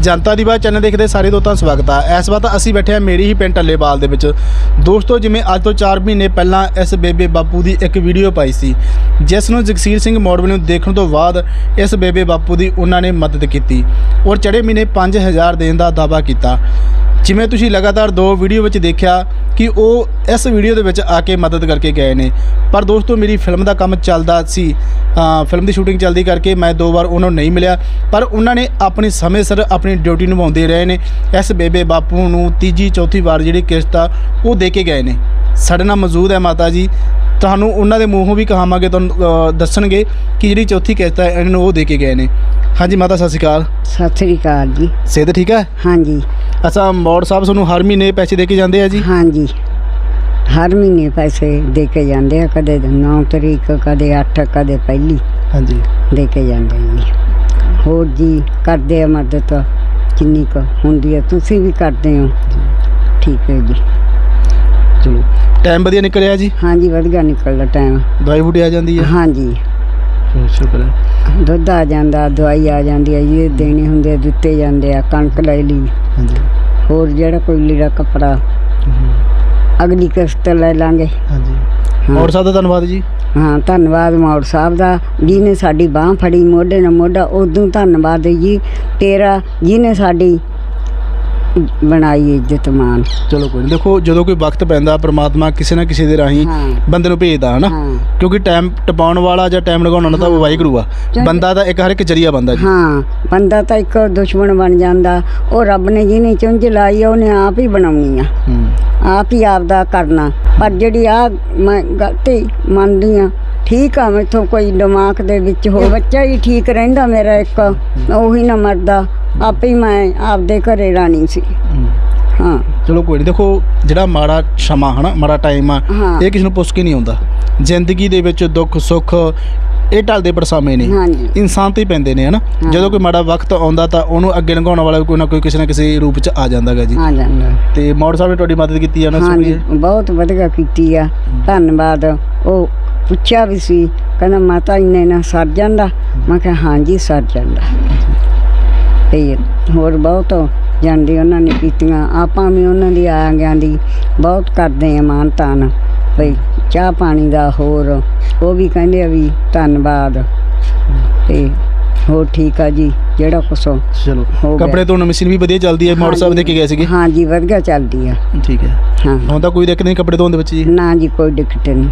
ਜਨਤਾ ਦੀ ਬਾਤ channel ਦੇਖਦੇ ਸਾਰੇ ਦੋਸਤਾਂ ਦਾ ਸਵਾਗਤ ਆ। ਇਸ ਵਾਰ ਤਾਂ ਅਸੀਂ ਬੈਠੇ ਆ ਮੇਰੀ ਹੀ ਪਿੰਡ ਟੱਲੇਵਾਲ ਦੇ ਵਿੱਚ। ਦੋਸਤੋ, ਜਿਵੇਂ ਅੱਜ ਤੋਂ 4 ਮਹੀਨੇ ਪਹਿਲਾਂ ਇਸ ਬੇਬੇ ਬਾਪੂ ਦੀ ਇੱਕ ਵੀਡੀਓ ਪਾਈ ਸੀ, ਜਿਸ ਨੂੰ ਜਗਸੀਰ ਸਿੰਘ ਮੋੜਵੀ ਨੂੰ ਦੇਖਣ ਤੋਂ ਬਾਅਦ ਇਸ ਬੇਬੇ ਬਾਪੂ ਦੀ ਉਹਨਾਂ ਨੇ ਮਦਦ ਕੀਤੀ ਔਰ ਚੜੇ ਮਹੀਨੇ 5000 ਦੇਣ ਦਾ ਦਾਅਵਾ ਕੀਤਾ। ਜਿਵੇਂ ਤੁਸੀਂ ਲਗਾਤਾਰ ਦੋ ਵੀਡੀਓ ਵਿੱਚ ਦੇਖਿਆ ਕਿ ਉਹ ਇਸ ਵੀਡੀਓ ਦੇ ਵਿੱਚ ਆ ਕੇ ਮਦਦ ਕਰਕੇ ਗਏ ਨੇ। ਪਰ ਦੋਸਤੋ ਮੇਰੀ ਫਿਲਮ ਦਾ ਕੰਮ ਚੱਲਦਾ ਸੀ। ਫਿਲਮ ਦੀ ਸ਼ੂਟਿੰਗ ਚੱਲਦੀ ਕਰਕੇ ਮੈਂ ਦੋ ਵਾਰ ਉਹਨਾਂ ਨੂੰ ਨਹੀਂ ਮਿਲਿਆ। ਪਰ ਉਹਨਾਂ ਨੇ ਆਪਣੀ ਸਮੇਂ ਸਿਰ ਆਪਣੀ ਡਿਊਟੀ ਨਿਭਾਉਂਦੇ ਰਹੇ ਨੇ। ਇਸ ਬੇਬੇ ਬਾਪੂ ਨੂੰ ਤੀਜੀ ਚੌਥੀ ਵਾਰ ਜਿਹੜੀ ਕਿਸ਼ਤ ਆ ਉਹ ਦੇ ਕੇ ਗਏ ਨੇ। ਸਾਡੇ ਨਾਲ ਮੌਜੂਦ ਹੈ ਮਾਤਾ ਜੀ। ਤੁਹਾਨੂੰ ਉਹਨਾਂ ਦੇ ਮੂੰਹੋਂ ਵੀ ਕਹਾਵਾਂਗੇ ਤੁਹਾਨੂੰ ਦੱਸਣਗੇ ਕਿ ਜਿਹੜੀ ਚੌਥੀ ਕਿਸ਼ਤ ਹੈ ਇਹਨਾਂ ਨੂੰ ਉਹ ਦੇ ਕੇ ਗਏ ਨੇ। ਹਾਂਜੀ ਮਾਤਾ ਸਤਿ ਸ਼੍ਰੀ ਅਕਾਲ। ਸਤਿ ਸ੍ਰੀ ਅਕਾਲ ਜੀ। ਸਿਹਤ ਠੀਕ ਹੈ? ਹਾਂਜੀ। ਅੱਛਾ ਮੌੜ ਸਾਹਿਬ ਤੁਹਾਨੂੰ ਹਰ ਮਹੀਨੇ ਪੈਸੇ ਦੇ ਕੇ ਜਾਂਦੇ ਆ ਜੀ? ਹਾਂਜੀ। ਹਰ ਮਹੀਨੇ ਪੈਸੇ ਦੇ ਕੇ ਜਾਂਦੇ ਆ ਕਦੇ 9 ਤਰੀਕ ਕਦੇ 8 ਕਦੇ ਪਹਿਲੀ ਹਾਂਜੀ। ਦੇ ਕੇ ਜਾਂਦੇ ਆ ਜੀ। ਹੋਰ ਜੀ ਕਰਦੇ ਆ ਮਦਦ ਜਿੰਨੀ ਕੁ ਹੁੰਦੀ ਹੈ ਤੁਸੀਂ ਵੀ ਕਰਦੇ ਹੋ। ਠੀਕ ਹੈ ਜੀ। ਚਲੋ ਟਾਈਮ ਵਧੀਆ ਨਿਕਲਿਆ ਜੀ? ਹਾਂਜੀ ਵਧੀਆ ਨਿਕਲਦਾ ਟਾਈਮ ਦਵਾਈ ਬੂਟੀ ਆ ਜਾਂਦੀ ਹੈ? ਹਾਂਜੀ। ਸ਼ੁਕਰ ਹੈ। ਦੁੱਧ ਆ ਜਾਂਦਾ ਦਵਾਈ ਆ ਜਾਂਦੀ ਹੈ ਜੀ ਦੇਣੇ ਹੁੰਦੇ ਆ, ਦਿੱਤੇ ਜਾਂਦੇ ਆ ਕਣਕ ਲੈ ਲਈ। ਹਾਂਜੀ। ਹੋਰ ਜਿਹੜਾ ਕੋਈ ਲੀੜਾ ਕੱਪੜਾ ਅਗਲੀ ਕਿਸ਼ਤ ਲੈ ਲਾਂਗੇ। ਹਾਂਜੀ। ਮੌੜ ਸਾਹਿਬ ਦਾ ਧੰਨਵਾਦ ਜੀ। ਹਾਂ ਧੰਨਵਾਦ ਮੌੜ ਸਾਹਿਬ ਦਾ। ਜਿਹਨੇ ਸਾਡੀ ਬਾਹ ਫੜੀ ਮੋਢੇ ਨਾਲ ਮੋਢਾ ਉਦੋਂ ਧੰਨਵਾਦ ਜੀ। ਤੇਰਾ ਜਿਹਨੇ ਸਾਡੀ ਬਣਾਈ ਇੱਜ਼ਤ ਮਾਨ। ਚਲੋ ਕੋਈ ਨਹੀਂ ਦੇਖੋ ਜਦੋਂ ਕੋਈ ਵਕਤ ਪੈਂਦਾ ਪ੍ਰਮਾਤਮਾ ਕਿਸੇ ਨਾ ਕਿਸੇ ਦੇ ਰਾਹੀਂ ਹਾਂ। ਬੰਦੇ ਨੂੰ ਭੇਜਦਾ ਹਨਾ? ਹਾਂ। ਕਿਉਂਕਿ ਟਾਈਮ ਟਪਾਉਣ ਵਾਲਾ ਜਾਂ ਟਾਈਮ ਲਗਾਉਣ ਵਾਲਾ ਤਾਂ ਉਹ ਵਾਹਿਗੁਰੂ ਆ। ਬੰਦਾ ਤਾਂ ਇੱਕ ਹਰ ਇੱਕ ਜਰੀਆ ਬੰਦਾ ਜੀ। ਹਾਂ ਬੰਦਾ ਤਾਂ ਇੱਕ ਦੁਸ਼ਮਣ ਬਣ ਜਾਂਦਾ। ਉਹ ਰੱਬ ਨੇ ਜਿਹਨੇ ਚੁੰਝ ਲਾਈ ਆ ਉਹਨੇ ਆਪ ਹੀ ਬਣਾਉਣੀ ਆ। ਹੂੰ। ਆਪ ਹੀ ਆਪਦਾ ਕਰਨਾ। ਪਰ ਜਿਹੜੀ ਆ ਮੈਂ ਗਲਤੀ ਮੰਨਦੀ ਆ ਠੀਕ ਆ ਮੈਥੋਂ ਕੋਈ ਦਿਮਾਗ ਦੇ ਵਿੱਚ ਹੋ ਬੱਚਾ ਹੀ ਠੀਕ ਰਹਿੰਦਾ ਮੇਰਾ ਇੱਕ ਉਹੀ ਨਾ ਮਰਦਾ। ਆਪੇ ਹੀ ਮੈਂ ਆਪਦੇ ਘਰੇ ਰਾਣੀ ਸੀ। ਹੂੰ। ਚਲੋ ਕੋਈ ਨਹੀਂ ਦੇਖੋ ਜਿਹੜਾ ਮਾੜਾ ਸਮਾਂ ਹਨਾ ਮਾੜਾ ਟਾਈਮ ਆ। ਇਹ ਕਿਸੇ ਨੂੰ ਪੁੱਛ ਕੇ ਨਹੀਂ ਆਉਂਦਾ। ਜ਼ਿੰਦਗੀ ਦੇ ਵਿੱਚ ਦੁੱਖ ਸੁੱਖ ਇਹ ਢਲਦੇ ਪਰਸਾਵੇਂ ਨੇ ਹਾਂਜੀ। ਇਨਸਾਨ ਤੇ ਪੈਂਦੇ ਨੇ ਹਨਾ। ਜਦੋਂ ਕੋਈ ਮਾੜਾ ਵਕਤ ਆਉਂਦਾ ਤਾਂ ਉਹਨੂੰ ਅੱਗੇ ਲੰਘਾਉਣ ਵਾਲਾ ਕੋਈ ਨਾ ਕੋਈ ਕਿਸੇ ਨਾ ਕਿਸੇ ਰੂਪ ਚ ਆ ਜਾਂਦਾਗਾ ਜੀ। ਆ ਜਾਂਦਾ। ਤੇ ਮੌੜ ਸਾਹਿਬ ਨੇ ਤੁਹਾਡੀ ਮਦਦ ਕੀਤੀ ਆ ਨਾ ਸੁਣੀਏ ਬਹੁਤ ਵਧੀਆ ਕੀਤੀ ਆ। ਧੰਨਵਾਦ। ਉਹ ਪੁੱਛਿਆ ਵੀ ਸੀ ਕਹਿੰਦਾ ਮਾਤਾ ਇੰਨੇ ਨਾ ਸਰ ਜਾਂਦਾ? ਮੈਂ ਕਿਹਾ ਹਾਂਜੀ ਸਰ ਜਾਂਦਾ। ਤੇ ਹੋਰ ਬਹੁਤ ਜਾਂਦੀ ਉਹਨਾਂ ਨੇ ਕੀਤੀਆਂ। ਆਪਾਂ ਵੀ ਉਹਨਾਂ ਦੀ ਆ ਗਿਆ ਦੀ ਬਹੁਤ ਕਰਦੇ ਆ ਮਾਨ ਤਾਨ ਭਈ ਚਾਹ ਪਾਣੀ ਦਾ ਹੋਰ ਉਹ ਵੀ ਕਹਿੰਦੇ ਆ ਵੀ ਧੰਨਵਾਦ। ਤੇ ਹੋਰ ਠੀਕ ਆ ਜੀ ਜਿਹੜਾ ਕੁਛ ਹੋ ਚਲੋ ਹੋ ਗਿਆ। ਕੱਪੜੇ ਧੋਣ ਮਸ਼ੀਨ ਵੀ ਵਧੀਆ ਚੱਲਦੀ ਹੈ ਮੌੜ ਸਾਹਿਬ ਦੇ ਕੇ ਗਏ ਸੀਗੇ? ਹਾਂਜੀ ਵਧੀਆ ਚੱਲਦੀ ਆ। ਠੀਕ ਹੈ। ਹਾਂ। ਹੁਣ ਤਾਂ ਕੋਈ ਦਿੱਕਤ ਨਹੀਂ ਕੱਪੜੇ ਧੋਣ ਦੇ ਵਿੱਚ ਜੀ? ਨਾ ਜੀ ਕੋਈ ਦਿੱਕਤ ਨਹੀਂ।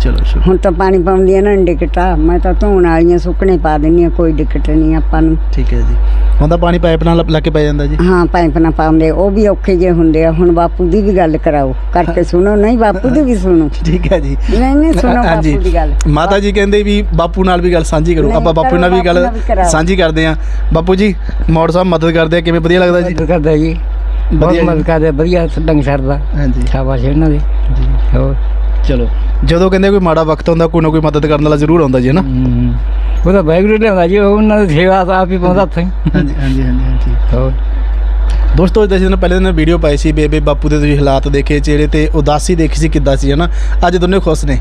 ਚਲੋ ਹੁਣ ਤਾਂ ਪਾਣੀ ਪਾਉਂਦੀ ਆ ਨਾ ਡਿਕਟਾ ਮੈਂ ਤਾਂ ਧੋਣ ਵਾਲੀਆਂ ਸੁੱਕਣੇ ਪਾ ਦਿੰਦੀ ਆ ਕੋਈ ਦਿੱਕਤ ਨਹੀਂ ਆਪਾਂ ਨੂੰ। ਠੀਕ ਹੈ ਜੀ। ਤਾਂ ਪਾਣੀ ਪਾਈਪ ਨਾਲ ਲਾ ਕੇ ਪੈ ਜਾਂਦਾ ਜੀ? ਹਾਂ ਪਾਈਪ ਨਾ ਪਾਉਂਦੇ ਉਹ ਵੀ ਔਖੇ ਜੇ ਹੁੰਦੇ ਆ। ਹੁਣ ਬਾਪੂ ਦੀ ਵੀ ਗੱਲ ਕਰਾਓ ਕਰਕੇ ਸੁਣੋ ਨਹੀਂ ਬਾਪੂ ਦੀ ਵੀ ਸੁਣੋ। ਠੀਕ ਹੈ ਜੀ। ਨਹੀਂ ਨਹੀਂ ਸੁਣੋ ਬਾਪੂ ਦੀ ਗੱਲ। ਮਾਤਾ ਜੀ ਕਹਿੰਦੇ ਵੀ ਬਾਪੂ ਨਾਲ ਵੀ ਗੱਲ ਸਾਂਝੀ ਕਰੋ। ਆਪਾਂ ਬਾਪੂ ਨਾਲ ਵੀ ਗੱਲ। ਸਾਂਝੀ ਕਰਦੇ ਆਂ ਬਾਪੂ ਜੀ ਮੌੜ ਸਾਹਿਬ ਮਦਦ ਕਰਦੇ ਆ ਕਿਵੇਂ ਵਧੀਆ ਲੱਗਦਾ ਜੀ? ਮਦਦ ਕਰਦਾ ਜੀ। ਬਹੁਤ ਵਧੀਆ ਮਦਦ ਕਰਦੇ ਵਧੀਆ ਡੰਗ ਛੱਡਦਾ ਹਾਂਜੀ। ਸ਼ਾਬਾਸ਼ ਇਹਨਾਂ ਦੀ। ਜੀ। ਹੋਰ। ਚਲੋ। ਜਦੋਂ ਕਹਿੰਦੇ ਕੋਈ ਮਾੜਾ ਵਕਤ ਆਉਂਦਾ ਕੋਈ ਨਾ ਕੋਈ ਮਦਦ ਕਰਨ ਵਾਲਾ ਜ਼ਰੂਰ ਆਉਂਦਾ ਜੀ ਹਨਾ ਹਮ, ਉਹ ਤਾਂ ਵਾਹਿਗੁਰੂ ਲਿਆਉਂਦਾ ਜੀ ਉਹਨਾਂ ਦੀ ਸੇਵਾ ਤਾਂ ਆਪ ਹੀ ਪਾਉਂਦਾ ਉੱਥੇ ਹਾਂਜੀ ਹਾਂਜੀ ਹਾਂਜੀ ਹਾਂਜੀ। ਹੋਰ? ਦੋਸਤੋ ਜਿਸ ਦਿਨ ਪਹਿਲੇ ਦਿਨ ਵੀਡੀਓ ਪਾਈ ਸੀ ਬੇਬੇ ਬਾਪੂ ਦੇ ਤੁਸੀਂ ਹਾਲਾਤ ਦੇਖੇ ਚਿਹਰੇ ਤੇ ਉਦਾਸੀ ਦੇਖੀ ਸੀ ਕਿੱਦਾਂ ਸੀ ਹਨਾ ਅੱਜ ਦੋਨੇ ਖੁਸ਼ ਨੇ।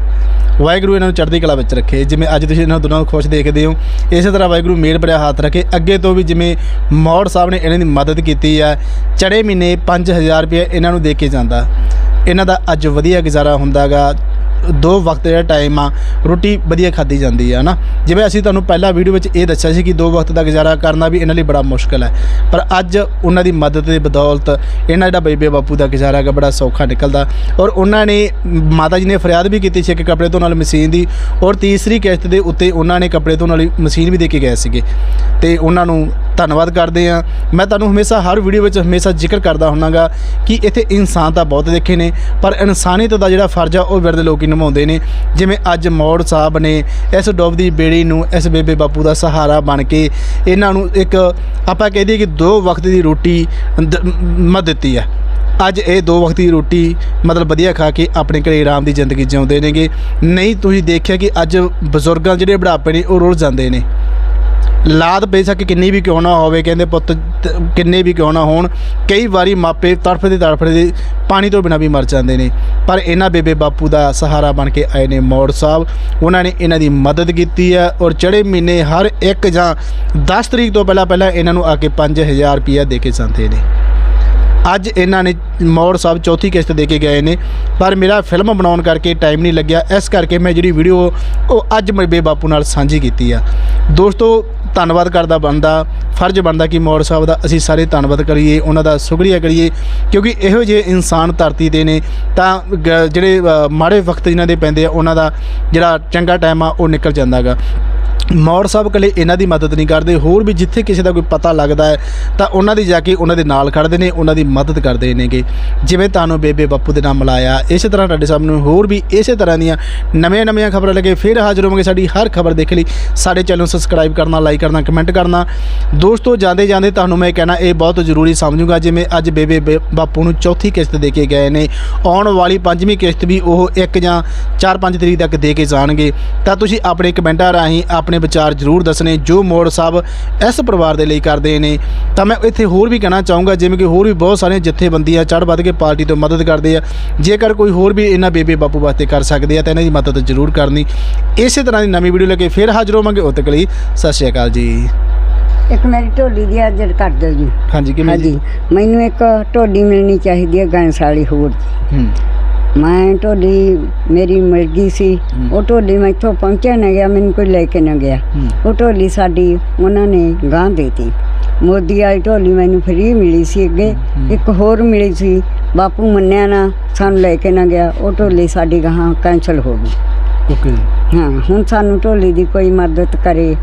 ਵਾਹਿਗੁਰੂ ਇਹਨਾਂ ਨੂੰ ਚੜ੍ਹਦੀ ਕਲਾ ਵਿੱਚ ਰੱਖੇ। ਜਿਵੇਂ ਅੱਜ ਤੁਸੀਂ ਇਹਨਾਂ ਦੋਨਾਂ ਨੂੰ ਖੁਸ਼ ਦੇਖਦੇ ਹੋ ਇਸੇ ਤਰ੍ਹਾਂ ਵਾਹਿਗੁਰੂ ਮੇਰ ਭਰਿਆ ਹੱਥ ਰੱਖੇ। ਅੱਗੇ ਤੋਂ ਵੀ ਜਿਵੇਂ ਮੌੜ ਸਾਹਿਬ ਨੇ ਇਹਨਾਂ ਦੀ ਮਦਦ ਕੀਤੀ ਆ ਚੜੇ ਮਹੀਨੇ 5000 ਰੁਪਏ ਇਹਨਾਂ ਨੂੰ ਦੇ ਕੇ ਜਾਂਦਾ। ਇਹਨਾਂ ਦਾ ਅੱਜ ਵਧੀਆ ਗੁਜ਼ਾਰਾ ਹੁੰਦਾਗਾ। ਦੋ ਵਕਤ ਜਿਹੜਾ ਟਾਈਮ ਆ, ਰੋਟੀ ਵਧੀਆ ਖਾਦੀ ਜਾਂਦੀ ਆ ਨਾ ਜਿਵੇਂ ਅਸੀਂ ਤੁਹਾਨੂੰ ਪਹਿਲਾਂ ਵੀਡੀਓ ਵਿੱਚ ਇਹ ਦੱਸਿਆ ਸੀ ਕਿ ਦੋ ਵਕਤ ਦਾ ਗੁਜ਼ਾਰਾ ਕਰਨਾ ਵੀ ਇਹਨਾਂ ਲਈ ਬੜਾ ਮੁਸ਼ਕਲ ਹੈ। ਪਰ ਅੱਜ ਉਹਨਾਂ ਦੀ ਮਦਦ ਦੇ ਬਦੌਲਤ ਇਹਨਾਂ ਜਿਹੜਾ ਬੇਬੇ ਬਾਪੂ ਦਾ ਗੁਜ਼ਾਰਾ ਹੈਗਾ, ਬੜਾ ਸੌਖਾ ਨਿਕਲਦਾ। ਔਰ ਉਹਨਾਂ ਨੇ, ਮਾਤਾ ਜੀ ਨੇ ਫਰਿਆਦ ਵੀ ਕੀਤੀ ਸੀ ਕਿ ਕੱਪੜੇ ਧੋਣ ਵਾਲੀ ਮਸ਼ੀਨ ਦੀ, ਔਰ ਤੀਸਰੀ ਕਿਸ਼ਤ ਦੇ ਉੱਤੇ ਉਹਨਾਂ ਨੇ ਕੱਪੜੇ ਧੋਣ ਵਾਲੀ ਮਸ਼ੀਨ ਵੀ ਦੇ ਕੇ ਗਏ ਸੀਗੇ। ਤੇ ਉਹਨਾਂ ਨੂੰ ਧੰਨਵਾਦ ਕਰਦੇ ਆ ਮੈਂ ਤੁਹਾਨੂੰ ਹਮੇਸ਼ਾ ਹਰ ਵੀਡੀਓ ਵਿੱਚ ਹਮੇਸ਼ਾ ਜ਼ਿਕਰ ਕਰਦਾ ਹੁੰਨਾਗਾ ਕਿ ਇੱਥੇ ਇਨਸਾਨ ਤਾਂ ਬਹੁਤ ਦੇਖੇ ਨੇ, ਪਰ ਇਨਸਾਨੀਅਤ ਦਾ ਜਿਹੜਾ ਫਰਜ਼ ਆ, ਉਹ ਵਿਰਦੇ ਲੋਕੀ ਨਿਭਾਉਂਦੇ ਨੇ। ਜਿਵੇਂ ਅੱਜ ਮੌੜ ਸਾਹਿਬ ਨੇ ਇਸ ਡੁੱਬਦੀ ਬੇੜੀ ਨੂੰ ਇਸ ਬੇਬੇ ਬਾਪੂ ਦਾ ਸਹਾਰਾ ਬਣ ਕੇ ਇਹਨਾਂ ਨੂੰ ਇੱਕ ਆਪਾਂ ਕਹਿ ਦਈਏ ਕਿ ਦੋ ਵਕਤ ਦੀ ਰੋਟੀ ਦ- ਮ ਦਿੱਤੀ ਹੈ। ਅੱਜ ਇਹ ਦੋ ਵਕਤ ਦੀ ਰੋਟੀ ਮਤਲਬ ਵਧੀਆ ਖਾ ਕੇ ਆਪਣੇ ਘਰੇ ਆਰਾਮ ਦੀ ਜ਼ਿੰਦਗੀ ਜਿਉਂਦੇ ਨੇਗੇ। ਨਹੀਂ, ਤੁਸੀਂ ਦੇਖਿਆ ਕਿ ਅੱਜ ਬਜ਼ੁਰਗਾਂ ਜਿਹੜੇ ਬੁਢਾਪੇ ਨੇ, ਉਹ ਰੁੱਲ ਜਾਂਦੇ ਨੇ। ਲਾਦ ਬੇਸ਼ੱਕ ਕਿੰਨੀ ਵੀ ਕਿਉਂ ਨਾ ਹੋਵੇ, ਕਹਿੰਦੇ ਪੁੱਤ ਕਿੰਨੇ ਵੀ ਕਿਉਂ ਨਾ ਹੋਣ। ਕਈ ਵਾਰੀ ਮਾਪੇ ਤੜਫਦੇ ਤੜਫਦੇ ਪਾਣੀ ਤੋਂ ਬਿਨਾਂ ਵੀ ਮਰ ਜਾਂਦੇ ਨੇ। ਪਰ ਇਹਨਾਂ ਬੇਬੇ ਬਾਪੂ ਦਾ ਸਹਾਰਾ ਬਣ ਕੇ ਆਏ ਨੇ ਮੌੜ ਸਾਹਿਬ। ਉਹਨਾਂ ਨੇ ਇਹਨਾਂ ਦੀ ਮਦਦ ਕੀਤੀ ਹੈ ਔਰ ਚੜੇ ਮਹੀਨੇ ਹਰ ਇੱਕ ਜਾਂ 10 ਤਰੀਕ ਤੋਂ ਪਹਿਲਾਂ ਪਹਿਲਾਂ ਇਹਨਾਂ ਨੂੰ ਆ ਕੇ 5000 ਰੁਪਇਆ ਦੇ ਕੇ ਜਾਂਦੇ ਨੇ। ਅੱਜ ਇਹਨਾਂ ਨੇ ਮੌੜ ਸਾਹਿਬ ਚੌਥੀ ਕਿਸ਼ਤ ਦੇ ਕੇ ਗਏ ਨੇ, ਪਰ ਮੇਰਾ ਫਿਲਮ ਬਣਾਉਣ ਕਰਕੇ ਟਾਈਮ ਨਹੀਂ ਲੱਗਿਆ, ਇਸ ਕਰਕੇ ਮੈਂ ਜਿਹੜੀ ਵੀਡੀਓ ਉਹ ਅੱਜ ਮੇਰੇ ਬਾਪੂ ਨਾਲ ਸਾਂਝੀ ਕੀਤੀ ਆ। ਦੋਸਤੋ, ਧੰਨਵਾਦ ਕਰਦਾ ਬਣਦਾ ਫਰਜ਼ ਬਣਦਾ ਕਿ ਮੌੜ ਸਾਹਿਬ ਦਾ ਅਸੀਂ ਸਾਰੇ ਧੰਨਵਾਦ ਕਰੀਏ, ਉਹਨਾਂ ਦਾ ਸ਼ੁਕਰੀਆ ਕਰੀਏ, ਕਿਉਂਕਿ ਇਹੋ ਜਿਹੇ ਇਨਸਾਨ ਧਰਤੀ ਦੇ ਨੇ, ਤਾਂ ਗ- ਜਿਹੜੇ ਮਾੜੇ ਵਕਤ ਜਿਨ੍ਹਾਂ ਦੇ ਪੈਂਦੇ ਆ, ਉਹਨਾਂ ਦਾ ਜਿਹੜਾ ਚੰਗਾ ਟਾਈਮ ਆ, ਉਹ ਨਿਕਲ ਜਾਂਦਾਗਾ। ਮੌੜ ਸਾਹਿਬ ਕੱਲੇ ਇਹਨਾਂ ਦੀ ਮਦਦ ਨਹੀਂ ਕਰਦੇ। ਹੋਰ ਵੀ ਜਿੱਥੇ ਕਿਸੇ ਦਾ ਕੋਈ ਪਤਾ ਲੱਗਦਾ ਹੈ, ਤਾਂ ਉਹਨਾਂ ਦੀ ਜਾ ਕੇ ਉਹਨਾਂ ਦੇ ਨਾਲ ਖੜਦੇ ਨੇ, ਉਹਨਾਂ ਦੀ ਮਦਦ ਕਰਦੇ ਨੇਗੇ। ਜਿਵੇਂ ਤੁਹਾਨੂੰ ਬੇਬੇ ਬਾਪੂ ਦੇ ਨਾਲ ਮਿਲਾਇਆ, ਇਸੇ ਤਰ੍ਹਾਂ ਤੁਹਾਡੇ ਸਾਹਮਣੇ ਹੋਰ ਵੀ ਇਸੇ ਤਰ੍ਹਾਂ ਦੀਆਂ ਨਵੀਆਂ ਨਵੀਆਂ ਖਬਰਾਂ ਲੱਗੇ ਫਿਰ ਹਾਜ਼ਰ ਹੋਵਾਂਗੇ। ਸਾਡੀ ਹਰ ਖਬਰ ਦੇਖ ਲਈ। ਸਾਡੇ ਚੈਨਲ ਨੂੰ ਸਬਸਕ੍ਰਾਈਬ ਕਰਨਾ ਲਾਈਕ ਕਰਨਾ ਕਮੈਂਟ ਕਰਨਾ। ਦੋਸਤੋ, ਜਾਂਦੇ ਜਾਂਦੇ ਤੁਹਾਨੂੰ ਮੈਂ ਕਹਿਣਾ, ਇਹ ਬਹੁਤ ਜ਼ਰੂਰੀ ਸਮਝੂਗਾ, ਜਿਵੇਂ ਅੱਜ ਬੇਬੇ ਬੇ- ਬਾਪੂ ਨੂੰ ਚੌਥੀ ਕਿਸ਼ਤ ਦੇ ਕੇ ਗਏ ਨੇ। ਆਉਣ ਵਾਲੀ ਪੰਜਵੀਂ ਕਿਸ਼ਤ ਵੀ ਉਹ 1 ਜਾਂ 4-5 ਤਰੀਕ ਤੱਕ ਦੇ ਕੇ ਜਾਣਗੇ। ਤਾਂ ਤੁਸੀਂ ਆਪਣੇ ਕਮੈਂਟਾਂ ਰਾਹੀਂ ਆਪਣੇ ਵਿਚਾਰ ਜ਼ਰੂਰ ਦੱਸਣੇ ਜੋ ਮੋੜ ਸਾਹਿਬ ਇਸ ਪਰਿਵਾਰ ਦੇ ਲਈ ਕਰਦੇ ਨੇ। ਤਾਂ ਮੈਂ ਇੱਥੇ ਹੋਰ ਵੀ ਕਹਿਣਾ ਚਾਹੂੰਗਾ ਜਿਵੇਂ ਕਿ ਹੋਰ ਵੀ ਬਹੁਤ ਸਾਰੀਆਂ ਜਥੇਬੰਦੀਆਂ ਚੜ੍ਹ ਵੱਧ ਕੇ ਪਾਰਟੀ ਤੋਂ ਮਦਦ ਕਰਦੇ ਆ। ਜੇਕਰ ਕੋਈ ਹੋਰ ਵੀ ਇਹਨਾਂ ਬੇਬੇ ਬਾਪੂ ਵਾਸਤੇ ਕਰ ਸਕਦੇ ਆ ਤਾਂ ਇਹਨਾਂ ਦੀ ਮਦਦ ਜ਼ਰੂਰ ਕਰਨੀ। ਇਸੇ ਤਰ੍ਹਾਂ ਦੀ ਨਵੀਂ ਵੀਡੀਓ ਲੈ ਕੇ ਫਿਰ ਹਾਜ਼ਰ ਹੋਵਾਂਗੇ। ਉਦੋਂ ਤੱਕ ਲਈ ਸਤਿ ਸ਼੍ਰੀ ਅਕਾਲ ਜੀ। ਇੱਕ ਮੇਰੀ ਢੋਲੀ ਦੀ ਅਜਰ ਕਰ ਦਿਓ ਜੀ। ਹਾਂਜੀ ਕਿਵੇਂ ਜੀ? ਹਾਂਜੀ ਮੈਨੂੰ ਇੱਕ ਢੋਲੀ ਮਿਲਣੀ ਚਾਹੀਦੀ ਹੈ ਵਾਲੀ ਹੋਰ। ਜੀ ਹੂੰ। ਮੈਂ ਢੋਲੀ ਮੇਰੀ ਮਿਲ ਗਈ ਸੀ ਉਹ ਢੋਲੀ ਮੈਥੋਂ ਪਹੁੰਚਿਆ ਨਾ ਗਿਆ ਮੈਨੂੰ ਕੋਈ ਲੈ ਕੇ ਨਾ ਗਿਆ। ਉਹ ਢੋਲੀ ਸਾਡੀ ਉਹਨਾਂ ਨੇ ਗਾਂ ਦੇਤੀ। ਮੋਦੀ ਵਾਲੀ ਢੋਲੀ ਮੈਨੂੰ ਫਰੀ ਮਿਲੀ ਸੀ ਅੱਗੇ। ਇੱਕ ਹੋਰ ਮਿਲੀ ਸੀ ਬਾਪੂ ਮੰਨਿਆ ਨਾ ਸਾਨੂੰ ਲੈ ਕੇ ਨਾ ਗਿਆ। ਉਹ ਢੋਲੀ ਸਾਡੀ ਗਾਂ ਕੈਂਸਲ ਹੋ ਗਈ। ਓਕੇ ਹਾਂ ਹੁਣ ਸਾਨੂੰ ਢੋਲੀ ਦੀ ਕੋਈ ਮਦਦ ਕਰੇ।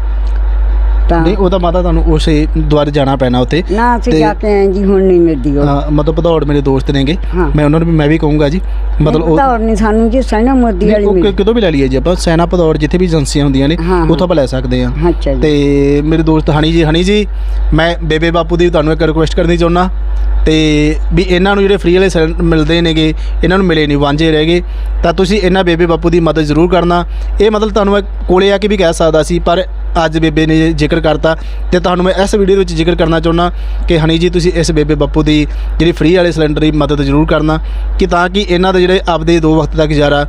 ਤਾਂ ਨਹੀਂ ਉਹ ਤਾਂ ਮਾਤਾ ਤੁਹਾਨੂੰ ਉਸੇ ਦੁਆਰ ਜਾਣਾ ਪੈਣਾ ਉੱਥੇ। ਨਾ ਅਸੀਂ ਤੇ- ਜਾ ਕੇ ਆਏ ਜੀ ਹੁਣ ਨਹੀਂ ਮਿਲਦੀ ਉਹ। ਹਾਂ, ਮਤਲਬ ਭਦੌੜ ਮੇਰੇ ਦੋਸਤ ਨੇਗੇ। ਹਾਂ। ਮੈਂ ਉਹਨਾਂ ਨੂੰ ਵੀ ਮੈਂ ਵੀ ਕਹੂੰਗਾ ਜੀ ਮਤਲਬ ਉਹ ਉਹ ਨਹੀਂ ਸਾਨੂੰ ਜੀ ਸੈਨਾ ਮੋਦੀ ਵਾਲੀ ਉਹ ਮਿਲੀ ਕਿ- ਕਿਤੋਂ ਵੀ ਲੈ ਲਈਏ ਜੀ ਆਪਾਂ ਸੈਨਾ ਭਦੌੜ ਜਿੱਥੇ ਵੀ ਏਜੰਸੀਆਂ ਹੁੰਦੀਆਂ ਨੇ ਹਾਂ, ਹਾਂ। ਉੱਥੋਂ ਆਪਾਂ ਲੈ ਸਕਦੇ ਅੱਛਾ ਜੀ। ਤੇ ਮੇਰੇ ਦੋਸਤ ਹਣੀ ਜੀ ਹਣੀ ਜੀ ਮੈਂ ਬੇਬੇ ਬਾਪੂ ਦੀ ਤੁਹਾਨੂੰ ਇੱਕ ਰਿਕੁਐਸਟ ਕਰਨੀ ਚਾਹੁੰਦਾ। ਤੇ ਵੀ ਇਹਨਾਂ ਨੂੰ ਜਿਹੜੇ ਫ੍ਰੀ ਵਾਲੇ ਸਿਲੰਡਰ ਮਿਲਦੇ ਨੇਗੇ, ਇਹਨਾਂ ਨੂੰ ਮਿਲੇ ਨਹੀਂ, ਵਾਂਝੇ ਰਹਿ ਗਏ। ਤਾਂ ਤੁਸੀਂ ਇਹਨਾਂ ਬੇਬੇ ਬਾਪੂ ਦੀ ਮਦਦ ਜ਼ਰੂਰ ਕਰਨਾ। ਇਹ ਮਤਲਬ ਤੁਹਾਨੂੰ ਮੈਂ ਕੋਲੇ ਆ ਕੇ ਵੀ ਕਹਿ ਸਕਦਾ ਸੀ, ਪਰ ਅੱਜ ਬੇਬੇ ਨੇ ਜ਼ਿਕਰ ਕਰਤਾ ਤੇ ਤੁਹਾਨੂੰ ਮੈਂ ਇਸ ਵੀਡੀਓ ਵਿੱਚ ਜ਼ਿਕਰ ਕਰਨਾ ਚਾਹੁੰਦਾ ਕਿ ਹਣੀ ਜੀ, ਤੁਸੀਂ ਇਸ ਬੇਬੇ ਬਾਪੂ ਦੀ ਜਿਹੜੀ ਫ੍ਰੀ ਵਾਲੇ ਸਿਲੰਡਰ ਦੀ ਮਦਦ ਜ਼ਰੂਰ ਕਰਨਾ ਕਿ ਤਾਂ ਕਿ ਇਹਨਾਂ ਦੇ ਜਿਹੜੇ ਆਪਦੇ ਦੋ ਵਕਤ ਦਾ ਗੁਜ਼ਾਰਾ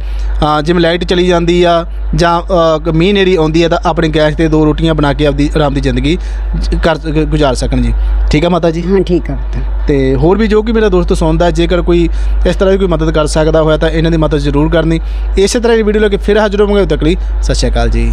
ਜਿਵੇਂ ਲਾਈਟ ਚਲੀ ਜਾਂਦੀ ਆ ਜਾਂ ਮੀਂਹ ਨੇਰੀ ਆਉਂਦੀ ਆ ਤਾਂ ਆਪਣੇ ਗੈਸ ਤੇ ਦੋ ਰੋਟੀਆਂ ਬਣਾ ਕੇ ਆਪਦੀ, ਆਰਾਮ ਦੀ ਜ਼ਿੰਦਗੀ ਕਰ, ਗੁਜ਼ਾਰ ਸਕਣ ਜੀ। ਠੀਕ ਆ ਮਾਤਾ ਜੀ? ਹਾਂ, ਠੀਕ ਆ ਤੇ ਹੋਰ ਵੀ ਜੋ ਕਿ ਮੇਰਾ ਦੋਸਤ ਸੁਣਦਾ ਜੇਕਰ ਕੋਈ ਇਸ ਤਰ੍ਹਾਂ ਦੀ ਕੋਈ ਮਦਦ ਕਰ ਸਕਦਾ ਹੋਇਆ ਤਾਂ ਇਹਨਾਂ ਦੀ ਮਦਦ ਜ਼ਰੂਰ ਕਰਨੀ। ਇਸੇ ਤਰ੍ਹਾਂ ਦੀ ਵੀਡੀਓ ਲੈ ਕੇ ਫਿਰ ਹਾਜ਼ਰ ਹੋਵਾਂਗੇ। ਉਦੋਂ ਤੱਕ ਲਈ ਸਤਿ ਸ਼੍ਰੀ ਅਕਾਲ ਜੀ।